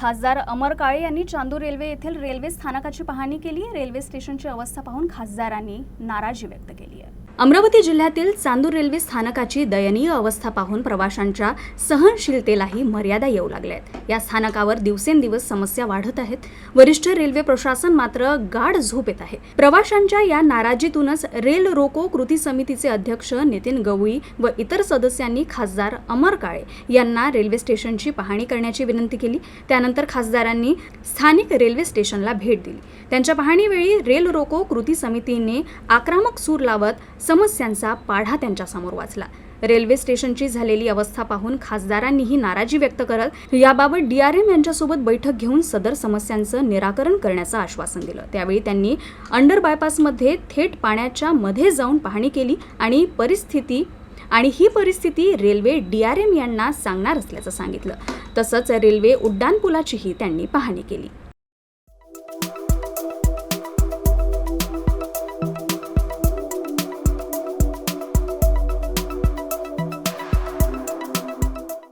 खासदार अमर काळे यांनी चांदूर रेल्वे येथील रेल्वे स्थानकाची पाहणी केली. रेल्वे स्टेशनची अवस्था पाहून खासदारांनी नाराजी व्यक्त केली आहे. अमरावती जिल्ह्यातील चांदूर रेल्वे स्थानकाची दयनीय अवस्था पाहून प्रवाशांच्या सहनशीलतेलाही मर्यादा येऊ लागल्या आहेत या स्थानकावर दिवसेंदिवस समस्या वाढत आहेत. वरिष्ठ रेल्वे प्रशासन मात्र गाढ झोप येत आहे. प्रवाशांच्या या नाराजीतूनच रेल रोको कृती समितीचे अध्यक्ष नितीन गवळी व इतर सदस्यांनी खासदार अमर काळे यांना रेल्वे स्टेशनची पाहणी करण्याची विनंती केली. त्यानंतर खासदारांनी स्थानिक रेल्वे स्टेशनला भेट दिली. त्यांच्या पाहणीवेळी रेल रोको कृती समितीने आक्रमक सूर लावत समस्यांचा पाढा त्यांच्यासमोर वाचला. रेल्वे स्टेशनची झालेली अवस्था पाहून खासदारांनीही नाराजी व्यक्त करत याबाबत डीआरएम यांच्यासोबत बैठक घेऊन सदर समस्यांचं निराकरण करण्याचं आश्वासन दिलं. त्यावेळी त्यांनी अंडर बायपासमध्ये थेट पाण्याच्या मध्ये जाऊन पाहणी केली आणि परिस्थिती आणि ही परिस्थिती रेल्वे डीआरएम यांना सांगणार असल्याचं सांगितलं. तसंच रेल्वे उड्डाणपुलाचीही त्यांनी पाहणी केली.